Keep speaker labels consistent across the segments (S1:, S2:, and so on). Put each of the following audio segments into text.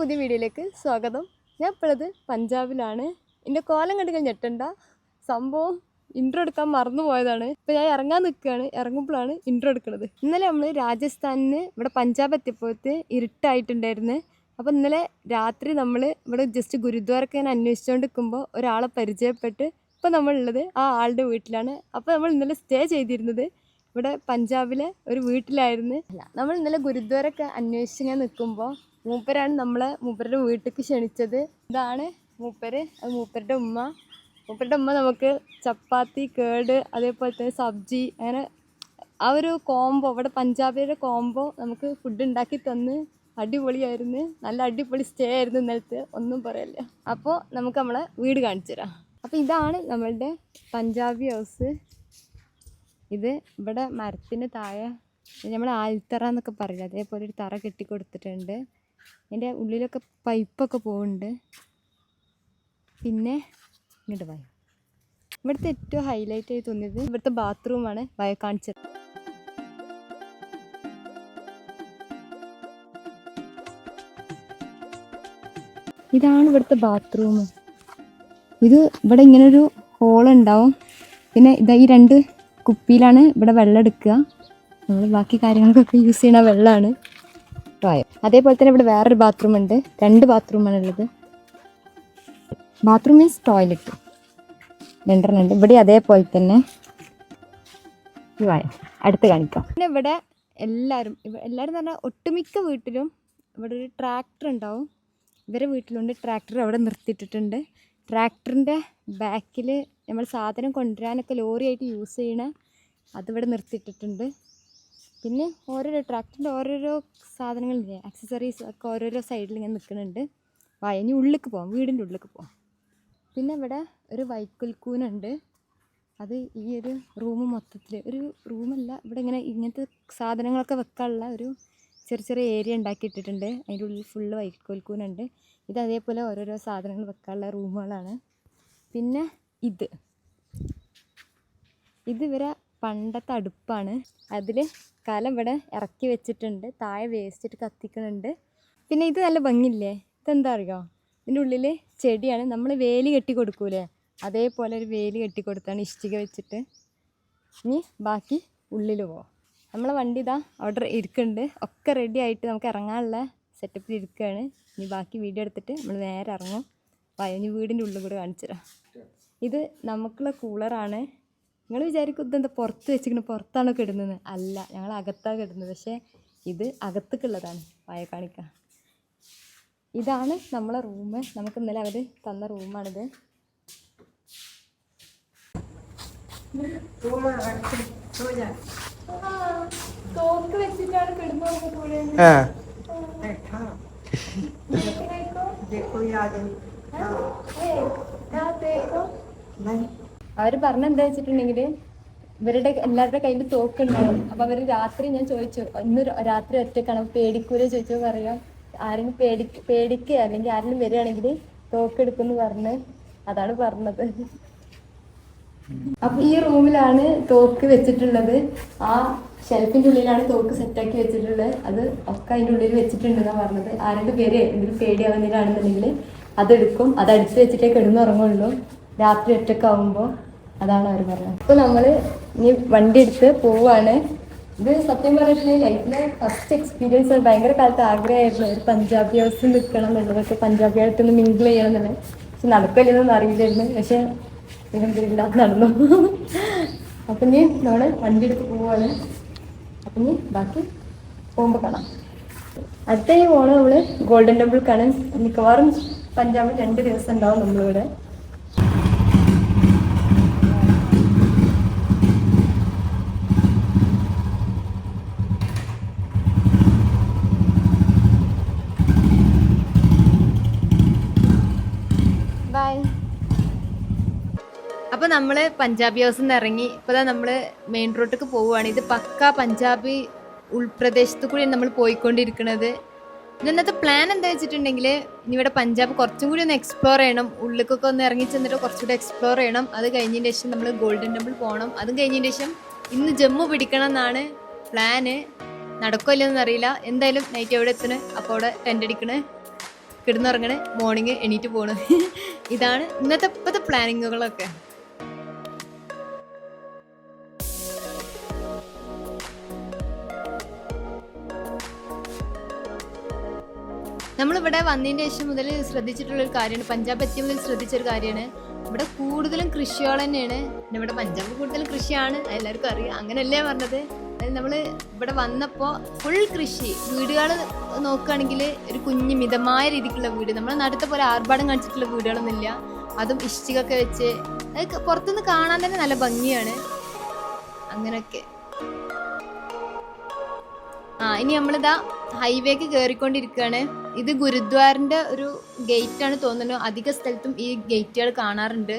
S1: പുതിയ വീഡിയോയിലേക്ക് സ്വാഗതം. ഞാൻ ഇപ്പോഴത് പഞ്ചാബിലാണ്. എന്റെ കോലം കണ്ടു ഞെട്ടണ്ട. സംഭവം ഇൻട്രോ എടുക്കാൻ മറന്നു പോയതാണ്. ഇപ്പം ഞാൻ ഇറങ്ങാൻ നിൽക്കുകയാണ്. ഇറങ്ങുമ്പോഴാണ് ഇൻട്രോ എടുക്കുന്നത്. ഇന്നലെ നമ്മൾ രാജസ്ഥാനിന് ഇവിടെ പഞ്ചാബ് എത്തിയപ്പോഴത്തെ ഇരുട്ടായിട്ടുണ്ടായിരുന്നു. അപ്പോൾ ഇന്നലെ രാത്രി നമ്മൾ ഇവിടെ ജസ്റ്റ് ഗുരുദ്വാരക്ക് ഞാൻ അന്വേഷിച്ചുകൊണ്ട് നിൽക്കുമ്പോൾ ഒരാളെ പരിചയപ്പെട്ട് ഇപ്പോൾ നമ്മളുള്ളത് ആ ആളുടെ വീട്ടിലാണ്. അപ്പോൾ നമ്മൾ ഇന്നലെ സ്റ്റേ ചെയ്തിരുന്നത് ഇവിടെ പഞ്ചാബിലെ ഒരു വീട്ടിലായിരുന്നു. നമ്മൾ ഇന്നലെ ഗുരുദ്വാരൊക്കെ അന്വേഷിച്ച് ഇങ്ങനെ നിൽക്കുമ്പോൾ മൂപ്പരാണ് നമ്മളെ മൂപ്പരുടെ വീട്ടിലേക്ക് ക്ഷണിച്ചത്. ഇതാണ് മൂപ്പര്. അത് മൂപ്പരുടെ ഉമ്മ. മൂപ്പരുടെ ഉമ്മ നമുക്ക് ചപ്പാത്തി കേട് അതേപോലെ തന്നെ സബ്ജി അങ്ങനെ ആ ഒരു കോംബോ ഇവിടെ പഞ്ചാബിയുടെ കോംബോ നമുക്ക് ഫുഡ് ഉണ്ടാക്കി തന്ന് അടിപൊളിയായിരുന്നു. നല്ല അടിപൊളി സ്റ്റേ ആയിരുന്നു ഇന്നലത്തെ. ഒന്നും പറയല്ല. അപ്പോൾ നമുക്ക് നമ്മളെ വീട് കാണിച്ചു തരാം. അപ്പോൾ ഇതാണ് നമ്മളുടെ പഞ്ചാബി ഹൗസ് ഇത് ഇവിടെ മരത്തിന് താഴെ നമ്മൾ ആൽത്തറ എന്നൊക്കെ പറയില്ല അതേപോലെ ഒരു തറ കെട്ടി കൊടുത്തിട്ടുണ്ട് അതിന്റെ ഉള്ളിലൊക്കെ പൈപ്പൊക്കെ പോകുന്നുണ്ട് പിന്നെ ഇങ്ങോട്ട് പോയി ഇവിടുത്തെ ഏറ്റവും ഹൈലൈറ്റ് ആയി തോന്നിയത് ഇവിടുത്തെ ബാത്റൂമാണ് വയ കാണിച്ചത്. ഇതാണ് ഇവിടുത്തെ ബാത്റൂം ഇത് ഇവിടെ ഇങ്ങനൊരു ഉണ്ടാവും. പിന്നെ ഇതാ ഈ രണ്ട് കുപ്പിയിലാണ് ഇവിടെ വെള്ളം എടുക്കുക. നമ്മൾ ബാക്കി കാര്യങ്ങൾക്കൊക്കെ യൂസ് ചെയ്യുന്ന വെള്ളമാണ് പായം അതേപോലെ തന്നെ ഇവിടെ വേറൊരു ബാത്റൂം ഉണ്ട്. രണ്ട് ബാത്റൂമാണ് ഉള്ളത്. ബാത്റൂം മീൻസ് ടോയ്ലറ്റ് രണ്ടെണ്ണം ഉണ്ട്. ഇവിടെ അതേപോലെ തന്നെ അടുത്ത് കാണിക്കാം. പിന്നെ ഇവിടെ എല്ലാവരും എല്ലാവരും എന്ന് പറഞ്ഞാൽ ഒട്ടുമിക്ക വീട്ടിലും ഇവിടെ ഒരു ട്രാക്ടർ ഉണ്ടാവും. ഇവരെ വീട്ടിലുണ്ട്. ട്രാക്ടർ അവിടെ നിർത്തിയിട്ടിട്ടുണ്ട്. ട്രാക്ടറിന്റെ ബാക്കിൽ നമ്മൾ സാധനം കൊണ്ടുവരാനൊക്കെ ലോറിയായിട്ട് യൂസ് ചെയ്യണ അതിവിടെ നിർത്തിയിട്ടിട്ടുണ്ട്. പിന്നെ ഓരോരോ ട്രാക്ടറിന്റെ ഓരോരോ സാധനങ്ങളില്ലേ ആക്സസറീസ് ഒക്കെ ഓരോരോ സൈഡിൽ ഇങ്ങനെ നിൽക്കുന്നുണ്ട്. വയഞ്ഞ് ഉള്ളിലേക്ക് പോകാം വീടിന്റെ ഉള്ളിലേക്ക് പോകാം പിന്നെ ഇവിടെ ഒരു വൈക്കുൽക്കൂനുണ്ട് അത് ഈ ഒരു റൂം മൊത്തത്തിൽ ഒരു റൂമല്ല ഇവിടെ ഇങ്ങനെ ഇങ്ങനത്തെ സാധനങ്ങളൊക്കെ വെക്കാനുള്ള ഒരു ചെറിയ ചെറിയ ഏരിയ ഉണ്ടാക്കിയിട്ടിട്ടുണ്ട് അതിന്റെ ഉള്ളിൽ ഫുള്ള് വൈക്കോൽക്കൂനുണ്ട് ഇത് അതേപോലെ ഓരോരോ സാധനങ്ങൾ വെക്കാനുള്ള റൂമുകളാണ്. പിന്നെ ഇത്. ഇത് ഇവരെ പണ്ടത്തെ അടുപ്പാണ്. അതിൽ കലം ഇവിടെ ഇറക്കി വെച്ചിട്ടുണ്ട്. താഴെ വേസ്റ്റിട്ട് കത്തിക്കുന്നുണ്ട്. പിന്നെ ഇത് നല്ല ഭംഗില്ലേ ഇതെന്താ അറിയോ? ഇതിന്റെ ഉള്ളിൽ ചെടിയാണ്. നമ്മൾ വേലി കെട്ടി കൊടുക്കൂലേ? അതേപോലെ ഒരു വേലി കെട്ടി കൊടുത്താണ് ഇഷ്ടിക വെച്ചിട്ട്. ഇനി ബാക്കി ഉള്ളിൽ പോവാം. നമ്മളെ വണ്ടി ഇതാ അവിടെ ഇരിക്കുന്നുണ്ട്. ഒക്കെ റെഡി ആയിട്ട് നമുക്ക് ഇറങ്ങാനുള്ള സെറ്റപ്പിൽ ഇരിക്കുകയാണ്. ഇനി ബാക്കി വീഡിയോ എടുത്തിട്ട് നമ്മൾ നേരെ ഇറങ്ങും. വയഞ്ഞ് വീടിന്റെ ഉള്ളിൽ കൂടെ കാണിച്ചു തരാം ഇത് നമുക്കുള്ള കൂളറാണ് നിങ്ങൾ വിചാരിക്കും ഇതെന്താ പുറത്ത് വെച്ചിരിക്കുന്നത് പുറത്താണോ കിടുന്നത്? അല്ല ഞങ്ങൾ അകത്താണ് കിടുന്നത്. പക്ഷേ ഇത് അകത്തേക്കുള്ളതാണ് വായ കാണിക്ക ഇതാണ് നമ്മളെ റൂം നമുക്ക് ഇന്നലെ അവർ തന്ന റൂമാണിത്. തോക്ക്. വെച്ചിട്ടാണ് കിടന്നു പറഞ്ഞ പറഞ്ഞെന്താ വെച്ചിട്ടുണ്ടെങ്കിൽ ഇവരുടെ എല്ലാവരുടെ കയ്യിൽ തോക്കുണ്ടാവും. അപ്പൊ അവർ രാത്രി ഞാൻ ചോദിച്ചു ഇന്ന് രാത്രി ഒറ്റക്കാണ് അപ്പൊ പേടിക്കൂല ചോദിച്ചു. പറയാം ആരെങ്കിലും പേടി പേടിക്കുക അല്ലെങ്കിൽ ആരെങ്കിലും വരികയാണെങ്കിൽ തോക്കെടുക്കുമെന്ന് പറഞ്ഞ് അതാണ് പറഞ്ഞത്. അപ്പൊ ഈ റൂമിലാണ് തോക്ക് വെച്ചിട്ടുള്ളത്. ആ ഷെൽഫിന്റെ ഉള്ളിലാണ് തോക്ക് സെറ്റാക്കി വെച്ചിട്ടുള്ളത്. അത് ഒക്കെ അതിന്റെ ഉള്ളിൽ വെച്ചിട്ടുണ്ടെന്നാ പറഞ്ഞത്. ആരെങ്കിലും പേര് എന്തെങ്കിലും പേടിയാവുന്നതിനാണെന്നുണ്ടെങ്കിൽ അതെടുക്കും. അത് അടിച്ചു വെച്ചിട്ടേ കിടന്നുറങ്ങുള്ളൂ. രാത്രി ഒറ്റക്കാവുമ്പോൾ അതാണ് അവർ പറഞ്ഞത്. അപ്പൊ നമ്മൾ ഇനി വണ്ടി എടുത്ത് പോവാണ്. ഇത് സത്യം പറഞ്ഞിട്ടുണ്ടെങ്കിൽ ലൈഫിലെ ഫസ്റ്റ് എക്സ്പീരിയൻസ് ഭയങ്കര കാലത്ത് ആഗ്രഹമായിരുന്നു. ഒരു പഞ്ചാബി ഹൗസിൽ നിൽക്കണം എന്നുള്ളതൊക്കെ പഞ്ചാബിയായിട്ടൊന്ന് മിങ്കിൾ ചെയ്യണം എന്നുള്ളത്. പക്ഷെ നടക്കില്ലെന്നൊന്നും അറിയില്ലായിരുന്നു. പക്ഷെ ഇതെന്തില്ല നടന്നു? അപ്പം ഇനി നമ്മൾ വണ്ടി എടുത്ത് പോവാണ്. അപ്പം ഇനി ബാക്കി പോകുമ്പോൾ കാണാം. അടുത്ത ഈ ഓണം നമ്മൾ ഗോൾഡൻ ടെമ്പിൾ കാണാൻ മിക്കവാറും പഞ്ചാബിൽ രണ്ട് ദിവസം ഉണ്ടാവും നമ്മളിവിടെ. നമ്മൾ പഞ്ചാബി ഹൗസിൽ നിന്ന് ഇറങ്ങി ഇപ്പൊ നമ്മൾ മെയിൻ റോഡിലേക്ക് പോവുകയാണ്. ഇത് പക്ക പഞ്ചാബി ഉൾപ്രദേശത്ത് കൂടിയാണ് നമ്മൾ പോയിക്കൊണ്ടിരിക്കുന്നത് ഇന്നത്തെ പ്ലാൻ എന്താ വെച്ചിട്ടുണ്ടെങ്കിൽ ഇനി ഇവിടെ പഞ്ചാബ് കുറച്ചും കൂടി ഒന്ന് എക്സ്പ്ലോർ ചെയ്യണം. ഉള്ളിലേക്കൊക്കെ ഒന്ന് ഇറങ്ങി ചെന്നിട്ട് കുറച്ചുകൂടി എക്സ്പ്ലോർ ചെയ്യണം. അത് കഴിഞ്ഞതിന് ശേഷം നമ്മൾ ഗോൾഡൻ ടെമ്പിൾ പോകണം അതും കഴിഞ്ഞതിന് ശേഷം ഇന്ന് ജമ്മു പിടിക്കണം എന്നാണ് പ്ലാന് നടക്കില്ലെന്ന് അറിയില്ല. എന്തായാലും നൈറ്റ് എവിടെ എത്തണ്? അപ്പോൾ അവിടെ ടെന്റ് അടിക്കണ്. കിടന്നുറങ്ങണ്. മോർണിംഗ് എണീറ്റ് പോകണം ഇതാണ് ഇന്നത്തെ ഇപ്പോഴത്തെ പ്ലാനിങ്ങുകളൊക്കെ നമ്മളിവിടെ വന്നതിന് ശേഷം മുതൽ ശ്രദ്ധിച്ചിട്ടുള്ളൊരു കാര്യമാണ്. പഞ്ചാബ് എത്തിയ മുതൽ ശ്രദ്ധിച്ചൊരു കാര്യമാണ്. ഇവിടെ കൂടുതലും കൃഷികൾ തന്നെയാണ്. പിന്നെ ഇവിടെ പഞ്ചാബ് കൂടുതലും കൃഷിയാണ്. എല്ലാവർക്കും അറിയാം. അങ്ങനെയല്ലേ പറഞ്ഞത്. നമ്മൾ ഇവിടെ വന്നപ്പോൾ ഫുൾ കൃഷി. വീടുകൾ നോക്കുകയാണെങ്കിൽ ഒരു കുഞ്ഞ് മിതമായ രീതിക്കുള്ള വീട്. നമ്മളെ നാട്ടിലത്തെ പോലെ ആർഭാടം കാണിച്ചിട്ടുള്ള വീടുകളൊന്നുമില്ല. അതും ഇഷ്ടികൊക്കെ വെച്ച് അത് പുറത്തുനിന്ന് കാണാൻ തന്നെ നല്ല ഭംഗിയാണ്. അങ്ങനെയൊക്കെ. ആ ഇനി നമ്മളിതാ ഹൈവേക്ക് കയറിക്കൊണ്ടിരിക്കുകയാണ് ഇത് ഗുരുദ്വാറിന്റെ ഒരു ഗേറ്റ് ആണ് തോന്നുന്നു. അധിക സ്ഥലത്തും ഈ ഗേറ്റുകൾ കാണാറുണ്ട്.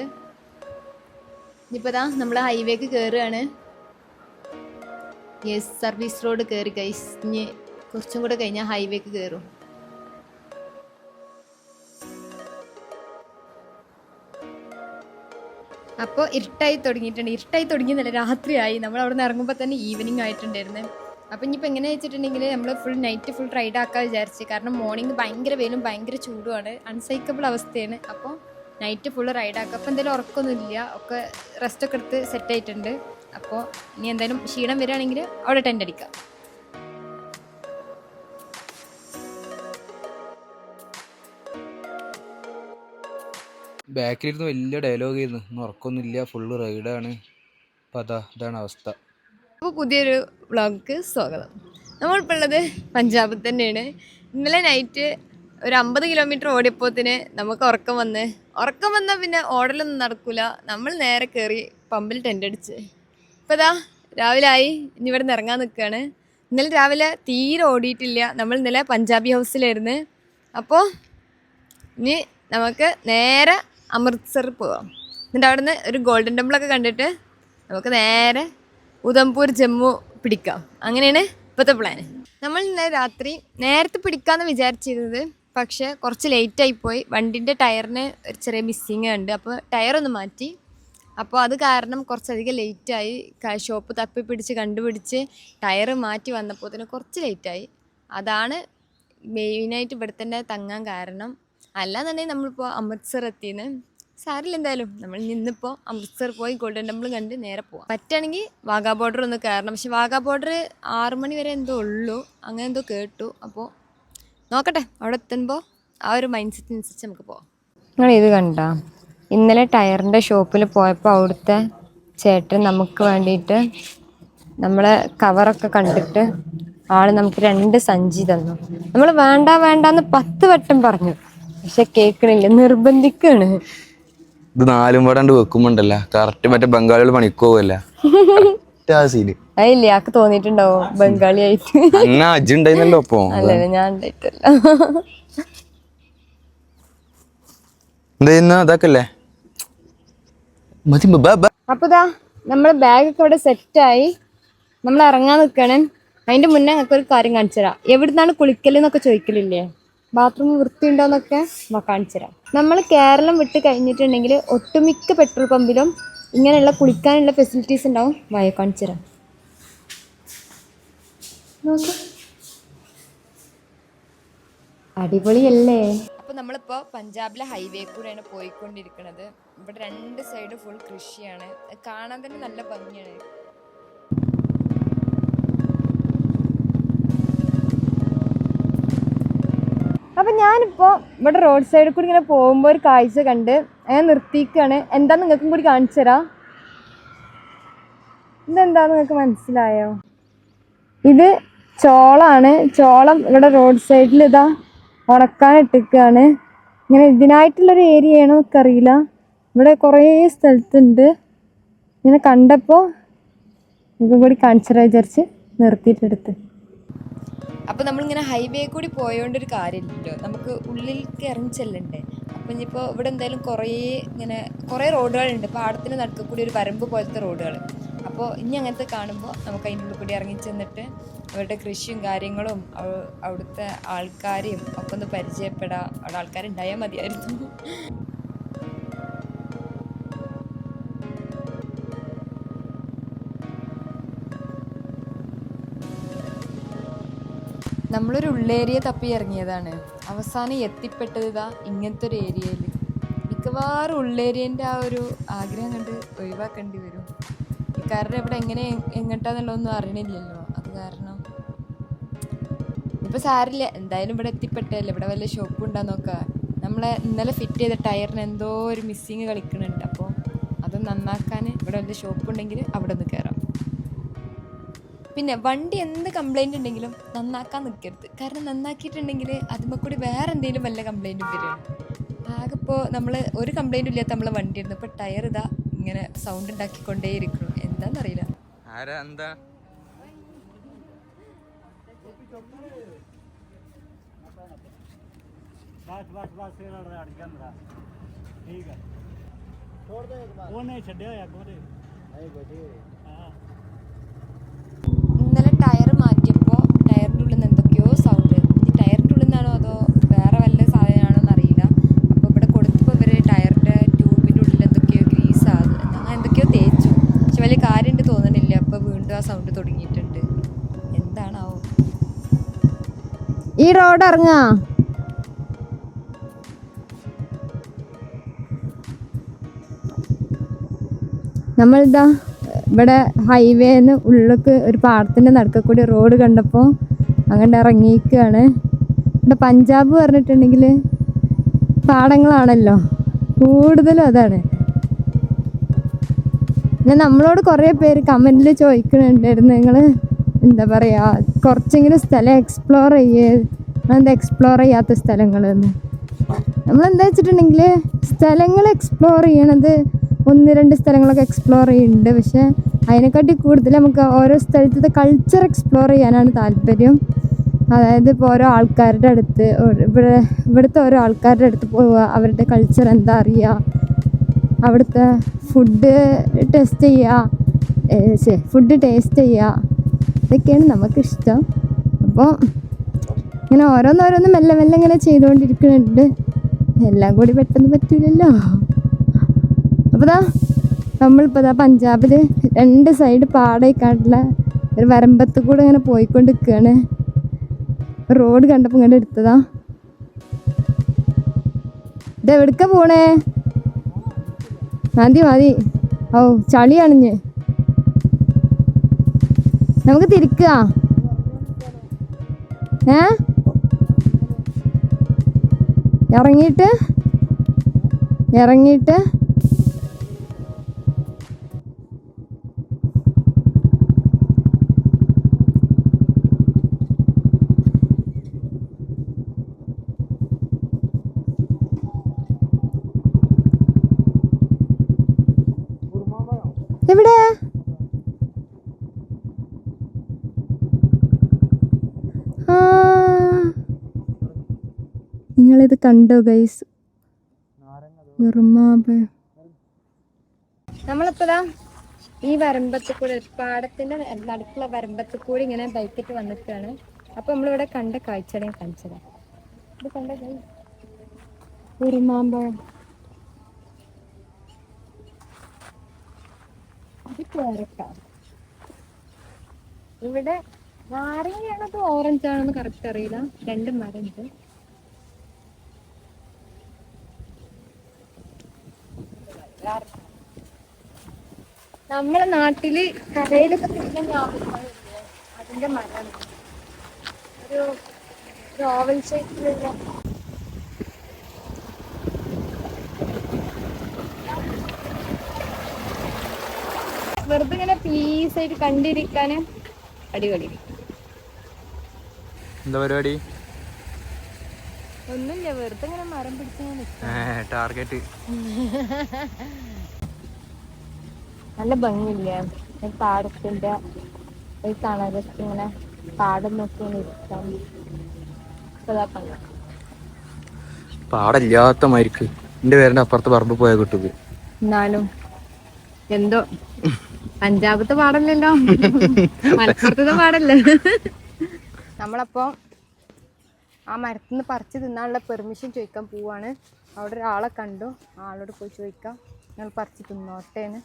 S1: ഇനിയിപ്പോ നമ്മൾ ഹൈവേക്ക് കയറുകയാണ് യെസ് സർവീസ് റോഡ് കയറി ഗൈസ് ഇനി കുറച്ചും കൂടെ കഴിഞ്ഞാൽ ഹൈവേക്ക് കയറും അപ്പോൾ ഇരുട്ടായി തുടങ്ങിയിട്ടുണ്ട്. ഇരുട്ടായി തുടങ്ങിയെന്നല്ല രാത്രിയായി. നമ്മൾ അവിടെ നിന്ന് ഇറങ്ങുമ്പോൾ തന്നെ ഈവനിങ് ആയിട്ടുണ്ടായിരുന്നു. അപ്പം ഇനിയിപ്പോൾ എങ്ങനെ വെച്ചിട്ടുണ്ടെങ്കിൽ നമ്മൾ ഫുൾ നൈറ്റ് ഫുൾ റൈഡ് ആക്കാൻ വിചാരിച്ച്. കാരണം മോർണിംഗ് ഭയങ്കര വെയിലും ഭയങ്കര ചൂടുമാണ്. അൺസൈക്കബിൾ അവസ്ഥയാണ്. അപ്പോൾ നൈറ്റ് ഫുൾ റൈഡ് ആക്കുക അപ്പോൾ എന്തായാലും ഉറക്കമൊന്നുമില്ല ഒക്കെ റെസ്റ്റ് ഒക്കെ എടുത്ത് സെറ്റ് ആയിട്ടുണ്ട്. അപ്പോൾ ഇനി എന്തായാലും ക്ഷീണം വരികയാണെങ്കിൽ അവിടെ ടെന്റ് അടിക്കാം.
S2: ബാക്കിലിരുന്ന് വലിയ ഡയലോഗ് ആയിരുന്നു. ഉറക്കമൊന്നുമില്ല ഫുള്ള് റൈഡാണ് അപ്പം അതാ ഇതാണ് അവസ്ഥ.
S1: അപ്പോൾ പുതിയൊരു വ്ളോഗ്ക്ക് സ്വാഗതം. നമ്മളിപ്പോൾ ഉള്ളത് പഞ്ചാബിൽ തന്നെയാണ്. ഇന്നലെ നൈറ്റ് ഒരു അമ്പത് കിലോമീറ്റർ ഓടിയപ്പോത്തിന് നമുക്ക് ഉറക്കം വന്ന് ഉറക്കം വന്നാൽ പിന്നെ ഓടലൊന്നും നടക്കില്ല നമ്മൾ നേരെ കയറി പമ്പിൽ ടെന്റ് അടിച്ച്. ഇപ്പോൾ ഇതാ രാവിലെ ആയി ഇനി ഇവിടെ നിന്ന് ഇറങ്ങാൻ നിൽക്കുകയാണ് ഇന്നലെ രാവിലെ തീരെ ഓടിയിട്ടില്ല. നമ്മൾ ഇന്നലെ പഞ്ചാബി ഹൗസിലായിരുന്നു. അപ്പോൾ ഇനി നമുക്ക് നേരെ അമൃത്സർ പോവാം. എന്നിട്ട് അവിടുന്ന് ഒരു ഗോൾഡൻ ടെമ്പിളൊക്കെ കണ്ടിട്ട് നമുക്ക് നേരെ ഉദംപൂർ ജമ്മു പിടിക്കാം. അങ്ങനെയാണ് ഇപ്പോഴത്തെ പ്ലാൻ നമ്മൾ ഇന്നലെ രാത്രി നേരത്തെ പിടിക്കാമെന്ന് വിചാരിച്ചിരുന്നത് പക്ഷേ കുറച്ച് ലേറ്റായി പോയി. വണ്ടിന്റെ ടയറിന് ഒരു ചെറിയ മിസ്സിങ് ഉണ്ട്. അപ്പോൾ ടയർ ഒന്ന് മാറ്റി. അപ്പോൾ അത് കാരണം കുറച്ചധികം ലേറ്റായി ഷോപ്പ് തപ്പി പിടിച്ച് കണ്ടുപിടിച്ച് ടയർ മാറ്റി വന്നപ്പോൾ തന്നെ കുറച്ച് ലേറ്റായി അതാണ് മെയിനായിട്ട് ഇവിടെ തന്നെ തങ്ങാൻ കാരണം. അല്ലാന്നുണ്ടെങ്കിൽ നമ്മളിപ്പോൾ അമൃത്സർ എത്തിയെന്ന് സാരില്ല എന്തായാലും. നമ്മൾ നിന്നിപ്പോൾ അമൃത്സർ പോയി ഗോൾഡൻ ടെമ്പിൾ കണ്ട് നേരെ പോവാം. പറ്റുകയാണെങ്കിൽ വാഗാ ബോർഡർ ഒന്ന് കയറണം പക്ഷെ വാഗാ ബോർഡർ ആറു മണി വരെ എന്തോ ഉള്ളൂ. അങ്ങനെ എന്തോ കേട്ടു. അപ്പോൾ നോക്കട്ടെ അവിടെ എത്തുമ്പോൾ ആ ഒരു മൈൻഡ് സെറ്റിനനുസരിച്ച് നമുക്ക് പോവാം. നിങ്ങൾ ഇത് കണ്ട? ഇന്നലെ ടയറിന്റെ ഷോപ്പിൽ പോയപ്പോൾ അവിടുത്തെ ചേട്ടൻ നമുക്ക് വേണ്ടിയിട്ട് നമ്മളെ കവറൊക്കെ കണ്ടിട്ട് ആൾ നമുക്ക് രണ്ട് സഞ്ചി തന്നു. നമ്മൾ വേണ്ട വേണ്ടാന്ന് പത്ത് വട്ടം പറഞ്ഞു. പക്ഷെ കേൾക്കണില്ല നിർബന്ധിക്കാണ്.
S2: ഇത് നാലും പാടാണ്ട് വെക്കുമ്പോണ്ടല്ല. കറക്റ്റ് മറ്റേ ബംഗാളികൾ പണിക്കോവല്ല ആ സീന്
S1: അതില്ലേ ആക്ക് ബംഗാളി ആയിട്ട്
S2: അന്ന അജ് ഉണ്ടായിരുന്നല്ലോ അപ്പൊ.
S1: അല്ലല്ല ഞാൻ ഉണ്ടായിട്ടല്ല
S2: എന്താ അതാക്കല്ലേ മതി ബ, ബ.
S1: അപ്പൊ ഇതാ നമ്മളെ ബാഗൊക്കെ ഇവിടെ സെറ്റായി നമ്മൾ ഇറങ്ങാൻ നിൽക്കണേ അതിന്റെ മുന്നേ ഞങ്ങൾക്ക് ഒരു കാര്യം കാണിച്ചു തരാം എവിടുന്നാണ് കുളിക്കൽ എന്നൊക്കെ ചോദിക്കലില്ലേ? ബാത്റൂം വൃത്തിയുണ്ടോന്നൊക്കെ കാണിച്ചു തരാം. നമ്മൾ കേരളം വിട്ട് കഴിഞ്ഞിട്ടുണ്ടെങ്കിൽ ഒട്ടുമിക്ക പെട്രോൾ പമ്പിലും ഇങ്ങനെയുള്ള കുളിക്കാനുള്ള ഫെസിലിറ്റീസ് ഉണ്ടാവും. വയ കാണിച്ചു തരാം. അടിപൊളിയല്ലേ? അപ്പോൾ നമ്മളിപ്പോൾ പഞ്ചാബിലെ ഹൈവേ കൂടെയാണ് പോയിക്കൊണ്ടിരിക്കുന്നത്. ഇവിടെ രണ്ട് സൈഡ് ഫുൾ കൃഷിയാണ്. കാണാൻ തന്നെ നല്ല ഭംഗിയാണ്. അപ്പം ഞാനിപ്പോൾ ഇവിടെ റോഡ് സൈഡിൽ കൂടി ഇങ്ങനെ പോകുമ്പോൾ ഒരു കാഴ്ച കണ്ട് ഞാൻ നിർത്തിക്കുകയാണ് എന്താ നിങ്ങൾക്കും കൂടി കാണിച്ചു തരാം. ഇതെന്താ നിങ്ങൾക്ക് മനസ്സിലായോ? ഇത് ചോളാണ്. ചോളം ഇവിടെ റോഡ് സൈഡിൽ ഇതാ ഉണക്കാൻ ഇട്ടിക്കുകയാണ് ഇങ്ങനെ ഇതിനായിട്ടുള്ളൊരു ഏരിയ ആണോ അറിയില്ല ഇവിടെ കുറേ സ്ഥലത്തുണ്ട്. ഇങ്ങനെ കണ്ടപ്പോൾ ഇതും കൂടി കാണിച്ചറാ വിചാരിച്ച് നിർത്തിയിട്ടെടുത്ത്. അപ്പോൾ നമ്മളിങ്ങനെ ഹൈവേ കൂടി പോയോണ്ടൊരു കാര്യമില്ലല്ലോ. നമുക്ക് ഉള്ളിലേക്ക് ഇറങ്ങി ചെല്ലണ്ടേ? അപ്പം ഇനിയിപ്പോൾ ഇവിടെ എന്തായാലും കുറേ ഇങ്ങനെ കുറേ റോഡുകളുണ്ട്. പാടത്തിന് നടുക്ക് കൂടി ഒരു വരമ്പ് പോലത്തെ റോഡുകൾ അപ്പോൾ ഇനി അങ്ങനത്തെ കാണുമ്പോൾ നമുക്ക് അതിന്റെ ഉള്ളിൽ കൂടി ഇറങ്ങി ചെന്നിട്ട് അവരുടെ കൃഷിയും കാര്യങ്ങളും അവ- അവിടുത്തെ ആൾക്കാരെയും ഒക്കെ ഒന്ന് പരിചയപ്പെടാം. അവിടെ ആൾക്കാരുണ്ടായാൽ മതിയായിരുന്നു. നമ്മളൊരു ഉള്ളേരിയ തപ്പി ഇറങ്ങിയതാണ്. അവസാനം എത്തിപ്പെട്ടത് ഇതാ ഇങ്ങനത്തെ ഒരു ഏരിയയിൽ മിക്കവാറും ഉള്ളേരിയന്റെ ആ ഒരു ആഗ്രഹം കണ്ട് ഒഴിവാക്കേണ്ടി വരും. കാരണം ഇവിടെ എങ്ങനെ എങ്ങോട്ടാന്നുള്ളതൊന്നും അറിയണില്ലല്ലോ. അത് കാരണം ഇപ്പോൾ സാരില്ല എന്തായാലും ഇവിടെ എത്തിപ്പെട്ടല്ലേ ഇവിടെ വല്ല ഷോപ്പ് ഉണ്ടാ നോക്കുക നമ്മളെ ഇന്നലെ ഫിറ്റ് ചെയ്ത ടയറിന് എന്തോ ഒരു മിസ്സിങ് കളിക്കുന്നുണ്ട് അപ്പോൾ അത് നന്നാക്കാൻ ഇവിടെ വല്ല ഷോപ്പ് ഉണ്ടെങ്കിൽ അവിടെ നിന്ന് കയറാം പിന്നെ വണ്ടി എന്ത് കംപ്ലൈന്റ് ഉണ്ടെങ്കിലും നന്നാക്കാൻ നിൽക്കരുത് കാരണം നന്നാക്കിയിട്ടുണ്ടെങ്കിൽ അതുമ്മക്കൂടി വേറെ എന്തെങ്കിലും വല്ല കംപ്ലൈന്റും വരികയാണ് ആകെ ഇപ്പോൾ നമ്മൾ ഒരു കംപ്ലൈന്റും ഇല്ലാത്ത നമ്മളെ വണ്ടി ഇരുന്നു ഇപ്പോൾ ടയർ ഇതാ ഇങ്ങനെ സൗണ്ട് ഉണ്ടാക്കിക്കൊണ്ടേ ഇരിക്കണം എന്താണെന്നറിയില്ല
S2: അറിയില്ല എന്താ?
S3: बस बस बस फिर अड़ छोड़ दो एक बार वो नहीं छोड़े अगो
S1: दे ടയർ മാറ്റിയപ്പോൾ ടയറിന്റെ ഉള്ളിൽ നിന്ന് എന്തൊക്കെയോ സൗണ്ട് ഇത് ടയറിന്റെ ഉള്ളിൽ നിന്നാണോ അതോ വേറെ വല്ല സാധനമാണോ എന്നറിയില്ല അപ്പോൾ ഇവിടെ കൊടുത്തപ്പോൾ ഇവർ ടയറിന്റെ ട്യൂബിന്റെ ഉള്ളിൽ എന്തൊക്കെയോ ഗ്രീസ് ആകും അങ്ങനെ എന്തൊക്കെയോ തേച്ചു. പക്ഷെ വലിയ കാര്യമുണ്ട് തോന്നണില്ല. അപ്പോൾ വീണ്ടും ആ സൗണ്ട് തുടങ്ങിയിട്ടുണ്ട്. എന്താണാവോ? ഈ റോഡ് ഇറങ്ങാ. നമ്മളിതാ ഇവിടെ ഹൈവേന്ന് ഉള്ളിലേക്ക് ഒരു പാടത്തിന്റെ നടുക്ക കൂടി റോഡ് കണ്ടപ്പോൾ അങ്ങനെ ഇറങ്ങിയിരിക്കുകയാണ് ഇവിടെ പഞ്ചാബ് പറഞ്ഞിട്ടുണ്ടെങ്കിൽ പാടങ്ങളാണല്ലോ. കൂടുതലും അതാണ്. ഞാൻ നമ്മളോട് കുറേ പേര് കമന്റിൽ ചോദിക്കുന്നുണ്ടായിരുന്നു. നിങ്ങൾ എന്താ പറയുക കുറച്ചെങ്കിലും സ്ഥലം എക്സ്പ്ലോർ ചെയ്യേ. എന്താ എക്സ്പ്ലോർ ചെയ്യാത്ത സ്ഥലങ്ങളെന്ന് നമ്മളെന്താ വെച്ചിട്ടുണ്ടെങ്കിൽ സ്ഥലങ്ങൾ എക്സ്പ്ലോർ ചെയ്യണത് ഒന്ന് രണ്ട് സ്ഥലങ്ങളൊക്കെ എക്സ്പ്ലോർ ചെയ്യുന്നുണ്ട് പക്ഷേ അതിനെക്കാട്ടി കൂടുതൽ നമുക്ക് ഓരോ സ്ഥലത്തെ കൾച്ചർ എക്സ്പ്ലോർ ചെയ്യാനാണ് താല്പര്യം. അതായത് ഇപ്പോൾ ഓരോ ആൾക്കാരുടെ അടുത്ത് ഇവിടെ ഇവിടുത്തെ ഓരോ ആൾക്കാരുടെ അടുത്ത് പോവുക അവരുടെ കൾച്ചർ എന്താ അറിയുക അവിടുത്തെ ഫുഡ് ടെസ്റ്റ് ചെയ്യുക ഫുഡ് ടേസ്റ്റ് ചെയ്യുക ഇതൊക്കെയാണ് നമുക്കിഷ്ടം. അപ്പോൾ ഇങ്ങനെ ഓരോന്നോരോന്ന് മെല്ലെ മെല്ലെ ഇങ്ങനെ ചെയ്തുകൊണ്ടിരിക്കുന്നുണ്ട്. എല്ലാം കൂടി പെട്ടെന്ന് പറ്റില്ലല്ലോ അപ്പോൾ ദാ നമ്മളിപ്പോൾ ദാ പഞ്ചാബിൽ രണ്ട് സൈഡ് പാടയിക്കാട്ടുള്ള ഒരു വരമ്പത്ത് കൂടെ ഇങ്ങനെ പോയിക്കൊണ്ടിരിക്കുകയാണ് റോഡ് കണ്ടപ്പോൾ ഇങ്ങോട്ട് എടുത്തതാ. ഇത് എവിടക്ക പോണേ? മതി മതി ഓ ചളി അണിഞ്ഞ് നമുക്ക് തിരിക്കുക ഏ? ഇറങ്ങിയിട്ട്? ഇറങ്ങിയിട്ട്? നിങ്ങളിത് കണ്ടോ ഗൈസ് നമ്മളിപ്പോഴാ ഈ വരമ്പത്ത് കൂടെ പാടത്തിന്റെ നടുക്കുള്ള വരമ്പത്ത് കൂടി ഇങ്ങനെ ബൈക്കിട്ട് വന്നിട്ടാണ് അപ്പൊ നമ്മളിവിടെ കണ്ട കാഴ്ചകളെ. കാണിച്ചത് ഇത് കണ്ട ഉറുമാമ്പഴം ഇത് പേരക്ക ഇവിടെ നാരങ്ങയാണോ അതോ ഓറഞ്ച് ആണെന്ന് കറക്റ്റ് അറിയില്ല. രണ്ട് മരം ഉണ്ട് നമ്മളെ നാട്ടിൽ കരയിലൊക്കെ കിട്ടുന്ന ഞാവൽപ്പഴമില്ലേ അതിന്റെ മരം. ഒരു ഓവൽ ഷേപ്പിലുള്ള വെറുതെ ഇങ്ങനെ പീസായിട്ട് കണ്ടിരിക്കാന് അടിപൊളി.
S2: എന്താ പരിപാടി?
S1: ഒന്നുമില്ല വെറുതെ ഇങ്ങനെ മരം നിൽക്കാം
S2: ടാർഗറ്റ്.
S1: നല്ല ഭംഗിയില്ലേ? പാടത്തിന്റെ ഈ തണലത്ത് ഇങ്ങനെ പാടം നോക്കി ഇരിക്കാം.
S2: പാടില്ലാത്ത മരിക്ക്. എന്റെ പേരിന്റെ അപ്പുറത്ത് പറമ്പ് പോയാൽ കിട്ടുക
S1: എന്നാലും എന്തോ പഞ്ചാബത്തെ പാടല്ലല്ലോ. മലപ്പുറത്തെ പാടല്ലേ? നമ്മളപ്പോ ആ മരത്തിൽ നിന്ന് പറിച്ച് തിന്നാനുള്ള പെർമിഷൻ ചോദിക്കാൻ പോവാണ്. അവിടെ ഒരാളെ കണ്ടു. ആളോട് പോയി ചോദിക്കാം. ഞങ്ങൾ പറിച്ച് തിന്നോട്ടേന്ന്.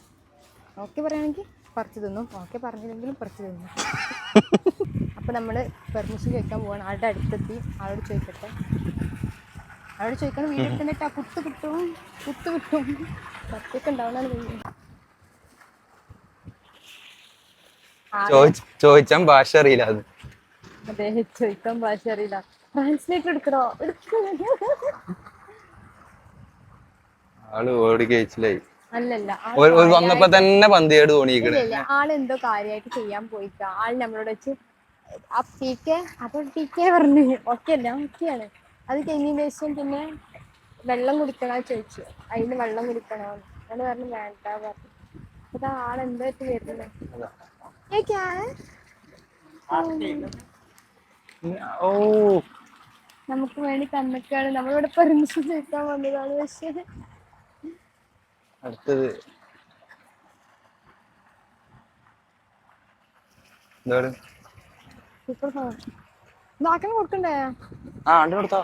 S1: ഓക്കെ പറയുകയാണെങ്കിൽ പറിച്ച് തിന്നും. ഓക്കെ പറഞ്ഞില്ലെങ്കിലും പറിച്ച് തിന്നും. അപ്പോൾ നമ്മൾ പെർമിഷൻ ചോദിക്കാൻ പോവാണ്. ആളുടെ അടുത്തെത്തി. ആളോട് ചോദിക്കട്ടെ. ആളോട് ചോദിക്കണം. വീട് എടുത്തിട്ട് ആ കുത്ത് കിട്ടും. കുത്ത് കിട്ടും. പത്തൊക്കെ ഉണ്ടാവണമെന്ന്
S2: ചോദിച്ചാൽ ഭാഷ അറിയില്ല അത്.
S1: അതെ ചോദിക്കാൻ ഭാഷ അറിയില്ല. ട്രാൻസ്ലേറ്റ് എടുക്കണോ?
S2: ആൾ ഓടി കഴിച്ചില്ലായി
S1: അല്ലല്ല
S2: വന്നപ്പോ തന്നെ പന്തിയോട്
S1: തോന്നിയിരിക്കണേ. ആൾ എന്തോ കാര്യമായിട്ട് ചെയ്യാൻ പോയിക്ക ആൾ നമ്മളോട് വെച്ച് ആ ടി കെ അപ്പൊ ടി കെ പറഞ്ഞു. ഓക്കെ അല്ല? ഓക്കെയാണ്. അത് കഴിഞ്ഞ ശേഷം പിന്നെ വെള്ളം കുടിക്കണോ ചോദിച്ചു. അതിന് വെള്ളം കുടിക്കണോ? അത് പറഞ്ഞു വേണ്ട പറഞ്ഞു. അപ്പൊ ആളെന്തായിട്ട് വരുന്നത്. ഏക്കാണ്
S2: ഓ
S1: നമുക്ക് വേണ്ടി തന്നൊക്കെയാണ് നമ്മളിവിടെ പെർമിഷൻ ചോദിക്കാൻ വന്നതാണ് പക്ഷേ.
S2: അടുത്തത്. എന്താണ്
S1: സൂപ്പർ ഫോൺ ഇതാക്കണം കൊടുക്കണ്ടേ?
S2: ആ അണ്ടി കൊടുത്തോ.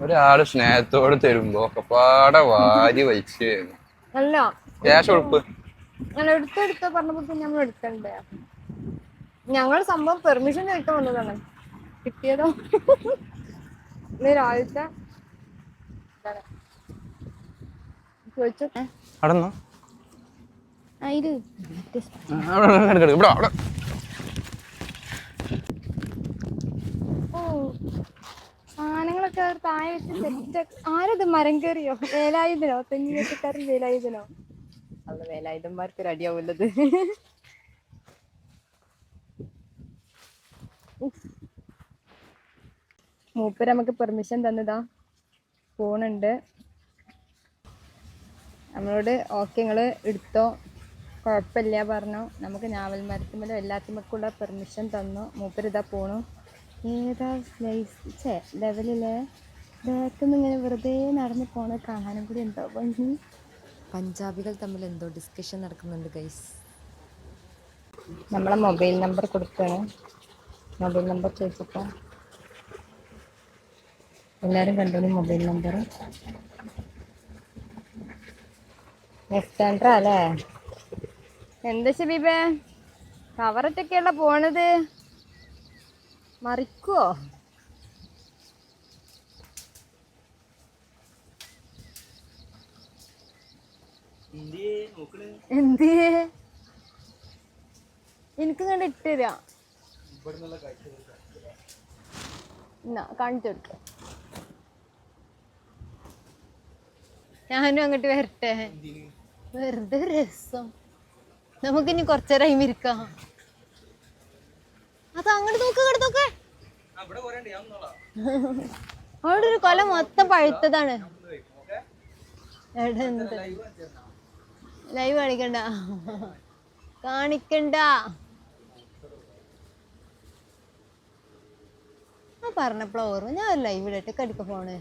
S2: ഒരാൾ സ്നേഹത്തോട് തരുമ്പോ ഒക്കെപ്പാടെ വാരി വലിച്ച്
S1: അല്ല.
S2: ക്യാഷ് കൊടുപ്പ്.
S1: ഞാൻ എടുത്തെടുത്ത പറഞ്ഞപ്പോ നമ്മൾ എടുക്കണ്ടേ? ഞങ്ങൾ സംഭവം പെർമിഷൻ ചോദിക്കാൻ വന്നതാണ്. കിട്ടിയതോ? ഇന്ന് രാവിലത്തെ. ചോദിച്ചു? സാധനങ്ങളൊക്കെ താഴെ വെച്ച് സെറ്റ് ആരത്? മരം കയറിയോ? വേലായുധനോ? തെങ്ങിനെക്കാരൻ വേലായുധനോ? അല്ല വേലായുധന്മാർക്ക് ഒരു അടിയാവുള്ളത് മൂപ്പര് നമുക്ക് പെർമിഷൻ തന്നതാ. ഫോണുണ്ട് നമ്മളോട് ഓക്കെ നിങ്ങൾ എടുത്തോ? കുഴപ്പമില്ല പറഞ്ഞു. നമുക്ക് ഞാവൽ മരത്തുമ്മലും എല്ലാത്തിമൊക്കെയുള്ള പെർമിഷൻ തന്നു. മൂപ്പർ ഇതാ പോണു. ഏതാ സ്ലൈസ് ചേ ലെവലിലെ ബാക്കിൽ ഇങ്ങനെ വെറുതെ നടന്ന് പോണ കാണാനും കൂടി എന്തോ ഭംഗി
S4: പഞ്ചാബികൾ തമ്മിൽ എന്തോ ഡിസ്കഷൻ നടക്കുന്നുണ്ട് ഗൈസ്
S1: നമ്മളെ മൊബൈൽ നമ്പർ കൊടുക്കുകയാണ് മൊബൈൽ നമ്പർ ചോദിച്ചപ്പോൾ എല്ലാവരും കണ്ടോളി മൊബൈൽ നമ്പർ. ലെഫ്റ്റ് ഹാൻഡറാ അല്ലേ? എന്താ ഷബീബേ കവറിട്ടൊക്കെയുള്ള പോണത്. മറിക്കുവോ എന്ത് എനിക്ക് കണ്ട് കാണിച്ചു കൊടുക്ക. ഞാനും അങ്ങോട്ട് വരട്ടെ. വെറുതെ രസം. നമുക്കിനി ടൈം ഇരിക്കാം. അത് അങ്ങോട്ട് നോക്ക് അങ്ങോട്ട് നോക്ക്. അവിടെ ഒരു കൊല മൊത്തം പഴുത്തതാണ്. ലൈവ് കാണിക്കണ്ട. കാണിക്കണ്ട. ആ പറഞ്ഞപ്പോൾ ഓർമ്മ. ഞാൻ ഒരു ലൈവ് ഇടട്ടെ കടിക്ക ഫോണ്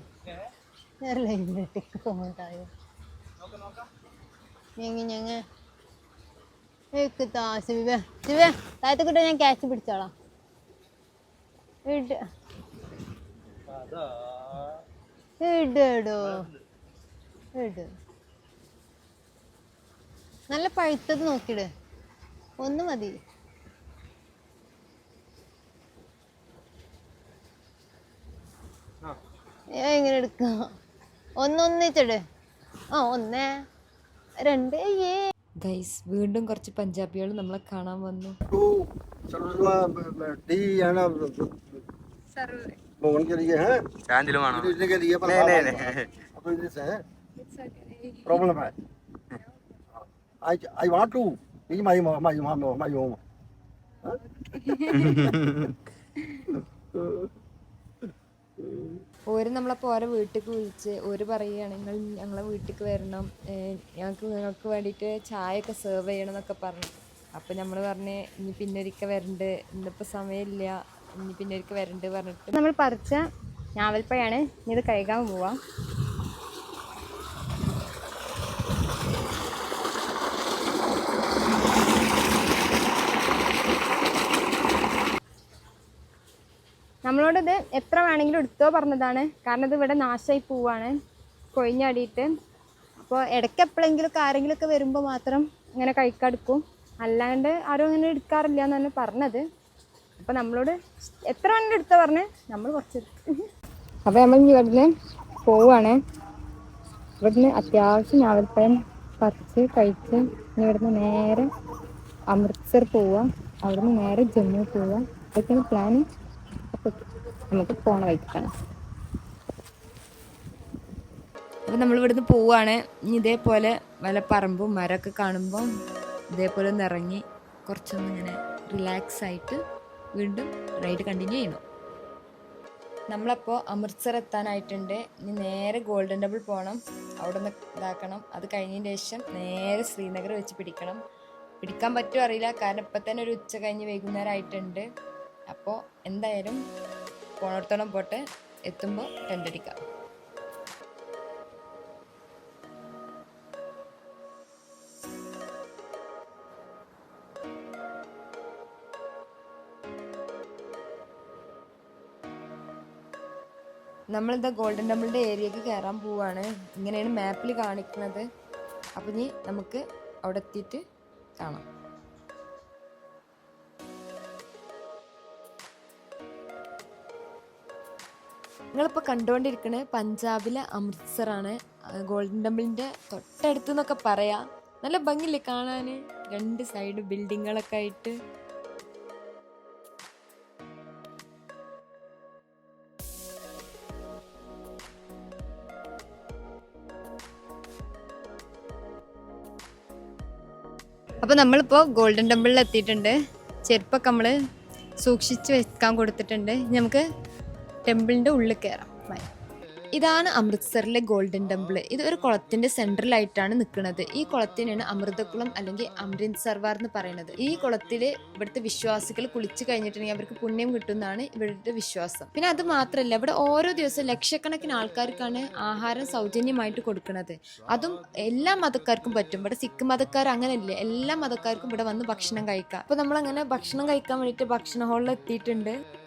S1: ഞാൻ ഒരു ലൈവ് ഇടട്ടെ ഫോണായോ ഞങ്ങ ഞങ്ങ. താ ശിവ ശിവ താഴത്തെ ഞാൻ ക്യാച്ച് പിടിച്ചോളാം. ഇടോ. ഇട്. നല്ല പഴുത്തത് നോക്കിയിട്. ഒന്ന് മതി. എങ്ങനെ എടുക്കാം ഒന്നൊന്നിച്ചിട് ആ ഒന്ന് രണ്ട് ഏ
S4: ഗൈസ് വീണ്ടും കുറച്ച് പഞ്ചാബികൾ നമ്മളെ കാണാൻ വന്നു
S5: तो सर्वस्वा डी है ना भवन के लिए है
S2: ചാഞ്ചലും വേണോ
S5: खरीदने के लिए पर अब बिजनेस है प्रॉब्लम है आई आई वांट टू ये my my my my home
S4: ഓര് നമ്മളപ്പോൾ ഓരോ വീട്ടിലേക്ക് വിളിച്ച് ഓര് പറയുകയാണ് നിങ്ങൾ ഞങ്ങളെ വീട്ടിലേക്ക് വരണം. ഞങ്ങൾക്ക് നിങ്ങൾക്ക് വേണ്ടിയിട്ട് ചായയൊക്കെ സെർവ് ചെയ്യണം എന്നൊക്കെ പറഞ്ഞു. അപ്പോൾ നമ്മൾ പറഞ്ഞ് ഇനി പിന്നെ വരണ്ട്. ഇന്നിപ്പോൾ സമയമില്ല. ഇനി പിന്നെ വരണ്ട് പറഞ്ഞിട്ട്
S1: നമ്മൾ പറിച്ച ഞാവൽപ്പഴമാണ് ഇനി ഇത് കഴുകാൻ പോവാം. നമ്മളോട് എത്ര വേണമെങ്കിലും എടുത്തോ പറഞ്ഞതാണ്. കാരണം ഇത് ഇവിടെ നാശമായി പോവാണ്. കൊഴിഞ്ഞാടിയിട്ട്. അപ്പോൾ ഇടയ്ക്ക് എപ്പോഴെങ്കിലുമൊക്കെ ആരെങ്കിലുമൊക്കെ വരുമ്പോൾ മാത്രം ഇങ്ങനെ കഴിക്കാടുക്കും അല്ലാണ്ട് ആരും അങ്ങനെ എടുക്കാറില്ല എന്നാണ് പറഞ്ഞത്. അപ്പോൾ നമ്മളോട് എത്ര വേണമെങ്കിലും എടുത്തോ പറഞ്ഞ് നമ്മൾ കുറച്ച് അപ്പോൾ നമ്മൾ ഇവിടെ ഇവിടുന്ന് പോവുകയാണ് ഇവിടുന്ന് അത്യാവശ്യം ഞാവൽപ്പഴം പറിച്ച് കഴിച്ച് ഇനി ഇവിടുന്ന് നേരെ അമൃത്സർ പോവുക അവിടുന്ന് നേരെ ജമ്മു പോവുക ഇതൊക്കെയാണ് പ്ലാന് അപ്പോൾ നമുക്ക് പോണ
S4: അപ്പോൾ നമ്മൾ ഇവിടുന്ന് പോവുകയാണ് ഇനി ഇതേപോലെ വല്ല പറമ്പും മരമൊക്കെ കാണുമ്പോൾ ഇതേപോലെ ഒന്ന് ഇറങ്ങി കുറച്ചൊന്ന് ഇങ്ങനെ റിലാക്സ് ആയിട്ട് വീണ്ടും റൈഡ് കണ്ടിന്യൂ ചെയ്യണം. നമ്മളപ്പോൾ അമൃത്സർ എത്താനായിട്ടുണ്ട്. ഇനി നേരെ ഗോൾഡൻ ടെമ്പിൾ പോകണം അവിടെ നിന്ന് ഇതാക്കണം. അത് കഴിഞ്ഞതിന് ശേഷം നേരെ ശ്രീനഗർ വെച്ച് പിടിക്കണം. പിടിക്കാൻ പറ്റുമോ അറിയില്ല. കാരണം ഇപ്പം തന്നെ ഒരു ഉച്ച കഴിഞ്ഞ് വൈകുന്നേരം ആയിട്ടുണ്ട്. അപ്പോൾ എന്തായാലും പോണോടത്തോളം പോട്ടെ. എത്തുമ്പോൾ ടെന്റടിക്കാം നമ്മളിതാ ഗോൾഡൻ ടെമ്പിളിന്റെ ഏരിയക്ക് കയറാൻ പോവാണ്. ഇങ്ങനെയാണ് മാപ്പിൽ കാണിക്കുന്നത്. അപ്പം ഇനി നമുക്ക് അവിടെ എത്തിയിട്ട് കാണാം. നിങ്ങളിപ്പോൾ കണ്ടുകൊണ്ടിരിക്കുന്നത് പഞ്ചാബിലെ അമൃത്സറാണ്. ഗോൾഡൻ ടെമ്പിളിന്റെ തൊട്ടടുത്ത് എന്നൊക്കെ പറയാം. നല്ല ഭംഗിയില്ലേ കാണാൻ രണ്ട് സൈഡ് ബിൽഡിങ്ങുകളൊക്കെ ആയിട്ട്.
S1: അപ്പോൾ നമ്മളിപ്പോൾ ഗോൾഡൻ ടെമ്പിളിൽ എത്തിയിട്ടുണ്ട്. ചെരുപ്പൊക്കെ നമ്മൾ സൂക്ഷിച്ച് വെക്കാൻ കൊടുത്തിട്ടുണ്ട്. നമുക്ക് ടെമ്പിളിന്റെ ഉള്ളിൽ കയറാം.
S4: ഇതാണ് അമൃത്സറിലെ ഗോൾഡൻ ടെമ്പിൾ. ഇത് ഒരു കുളത്തിന്റെ സെൻട്രലായിട്ടാണ് നിൽക്കുന്നത്. ഈ കുളത്തിനാണ് അമൃതക്കുളം അല്ലെങ്കിൽ അമൃത് സർവാർ എന്ന് പറയുന്നത്. ഈ കുളത്തിൽ ഇവിടുത്തെ വിശ്വാസികൾ കുളിച്ചു കഴിഞ്ഞിട്ടുണ്ടെങ്കിൽ അവർക്ക് പുണ്യം കിട്ടുന്നതാണ് ഇവിടുത്തെ വിശ്വാസം. പിന്നെ അത് മാത്രമല്ല ഇവിടെ ഓരോ ദിവസവും ലക്ഷക്കണക്കിന് ആൾക്കാർക്കാണ് ആഹാരം സൗജന്യമായിട്ട് കൊടുക്കുന്നത്. അതും എല്ലാ മതക്കാർക്കും പറ്റും. ഇവിടെ സിഖ് മതക്കാർ അങ്ങനെയല്ലേ? എല്ലാ മതക്കാർക്കും ഇവിടെ വന്ന് ഭക്ഷണം കഴിക്കാം. അപ്പൊ നമ്മൾ അങ്ങനെ ഭക്ഷണം കഴിക്കാൻ വേണ്ടിയിട്ട് ഭക്ഷണ ഹാളിൽ എത്തിയിട്ടുണ്ട്.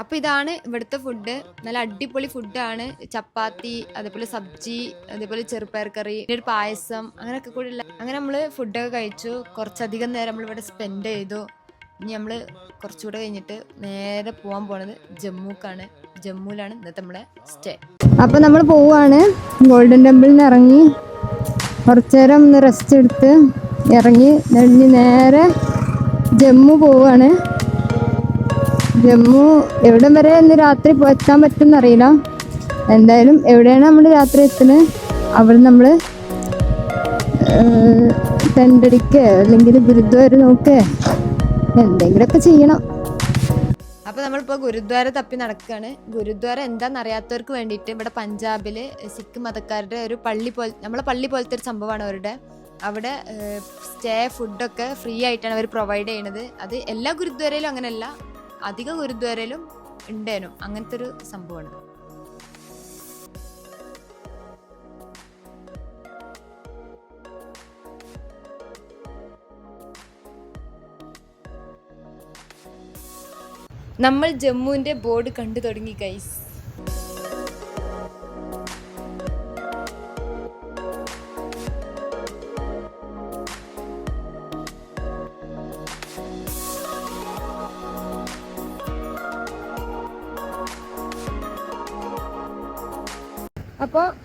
S4: അപ്പോൾ ഇതാണ് ഇവിടുത്തെ ഫുഡ് നല്ല അടിപൊളി ഫുഡാണ് ചപ്പാത്തി അതേപോലെ സബ്ജി അതേപോലെ ചെറുപ്പയർ കറി പിന്നെ ഒരു പായസം അങ്ങനെയൊക്കെ കൂടി ഉള്ള അങ്ങനെ നമ്മൾ ഫുഡൊക്കെ കഴിച്ചു. കുറച്ചധികം നേരം നമ്മൾ ഇവിടെ സ്പെൻഡ് ചെയ്തു. ഇനി നമ്മൾ കുറച്ചുകൂടെ കഴിഞ്ഞിട്ട് നേരെ പോകാൻ പോണത് ജമ്മുക്കാണ്. ജമ്മുവിലാണ് ഇന്നത്തെ നമ്മുടെ സ്റ്റേ
S1: അപ്പോൾ നമ്മൾ പോവുകയാണ് ഗോൾഡൻ ടെമ്പിളിൽ ഇറങ്ങി. കുറച്ചേരം ഒന്ന് റെസ്റ്റ് എടുത്ത് ഇറങ്ങി. നേരെ ജമ്മു പോവുകയാണ് ജമ്മു എവിടെ വരെ ഇന്ന് രാത്രി എത്താൻ പറ്റുമെന്ന് അറിയില്ല എന്തായാലും എവിടെയാണ് നമ്മൾ രാത്രി എത്തുന്നത് അവിടെ നമ്മൾ ടെന്റടിക്കുക അല്ലെങ്കിൽ ഗുരുദ്വാര നോക്കുക എന്തെങ്കിലുമൊക്കെ ചെയ്യണം.
S4: അപ്പോൾ നമ്മളിപ്പോൾ ഗുരുദ്വാര തപ്പി നടക്കുകയാണ് ഗുരുദ്വാര എന്താണെന്ന് അറിയാത്തവർക്ക് വേണ്ടിയിട്ട് ഇവിടെ പഞ്ചാബിൽ സിഖ് മതക്കാരുടെ ഒരു പള്ളി പോലെ നമ്മളെ പള്ളി പോലത്തെ ഒരു സംഭവമാണ് അവരുടെ. അവിടെ സ്റ്റേ ഫുഡൊക്കെ ഫ്രീ ആയിട്ടാണ് അവർ പ്രൊവൈഡ് ചെയ്യണത് അത് എല്ലാ ഗുരുദ്വാരയിലും അങ്ങനെയല്ല. അധിക ഗുരുദ്വാരയിലും ഉണ്ടേനും അങ്ങനത്തെ ഒരു സംഭവമാണ്. നമ്മൾ ജമ്മുവിന്റെ ബോർഡ് കണ്ടു തുടങ്ങി ഗൈസ്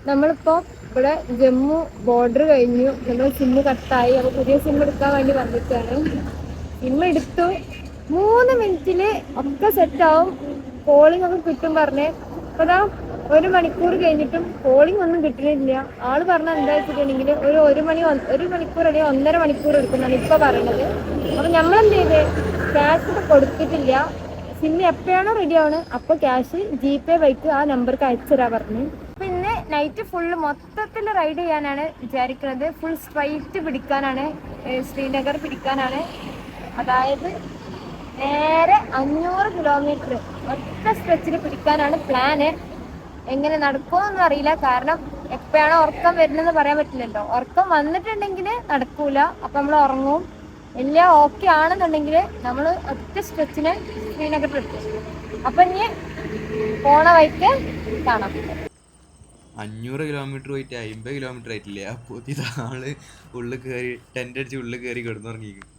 S1: നമ്മളിപ്പോൾ ഇവിടെ ജമ്മു ബോർഡർ കഴിഞ്ഞു. നമ്മൾ സിമ്മ് കട്ടായി. അപ്പോൾ പുതിയ സിം എടുക്കാൻ വേണ്ടി വന്നിട്ടാണ്. സിം എടുത്തു. മൂന്ന് മിനിറ്റിൽ ഒക്കെ സെറ്റാവും കോളിംഗ് ഒക്കെ കിട്ടും പറഞ്ഞേ. അപ്പോൾ അതാ ഒരു മണിക്കൂർ കഴിഞ്ഞിട്ടും കോളിംഗ് ഒന്നും കിട്ടുന്നില്ല. ആൾ പറഞ്ഞ എന്താ വെച്ചിട്ടുണ്ടെങ്കിൽ ഒരു ഒരു മണി ഒരു മണിക്കൂർ അല്ലെങ്കിൽ ഒന്നര മണിക്കൂർ എടുക്കുന്നതാണ് ഇപ്പോൾ പറയണത് അപ്പോൾ നമ്മളെന്ത് ചെയ്ത്? ക്യാഷ് കൊടുത്തിട്ടില്ല. സിമ്മ് എപ്പോഴാണോ റെഡി ആവണ്. അപ്പോൾ ക്യാഷ് ജി പേ ബൈക്ക് ആ നമ്പർക്ക് അയച്ചു തരാ പറഞ്ഞു. നൈറ്റ് ഫുള്ള് മൊത്തത്തിൽ റൈഡ് ചെയ്യാനാണ് വിചാരിക്കുന്നത്. ഫുൾ സ്ട്രൈറ്റ് പിടിക്കാനാണ് ശ്രീനഗർ പിടിക്കാനാണ്. അതായത് നേരെ അഞ്ഞൂറ് കിലോമീറ്റർ ഒറ്റ സ്ട്രെച്ചിൽ പിടിക്കാനാണ് പ്ലാന് എങ്ങനെ നടക്കുമെന്നൊന്നും അറിയില്ല. കാരണം എപ്പോഴാണോ ഉറക്കം വരുന്നതെന്ന് പറയാൻ പറ്റില്ലല്ലോ. ഉറക്കം വന്നിട്ടുണ്ടെങ്കിൽ നടക്കൂല. അപ്പം നമ്മൾ ഉറങ്ങും. എല്ലാം ഓക്കെ ആണെന്നുണ്ടെങ്കിൽ നമ്മൾ ഒറ്റ സ്ട്രെച്ചിന് ശ്രീനഗറിൽ എത്തും അപ്പം ഇനി പോണ വഴിക്ക് കാണാം.
S2: അഞ്ഞൂറ് കിലോമീറ്റർ പോയിട്ട് അമ്പത് കിലോമീറ്റർ ആയിട്ടില്ലേ? അപ്പോൾ ഇതാൾ ഉള്ളിൽ കയറി ടെന്റ് അടിച്ച് ഉള്ളിൽ കയറി കിടന്നുറങ്ങിയിരിക്കും.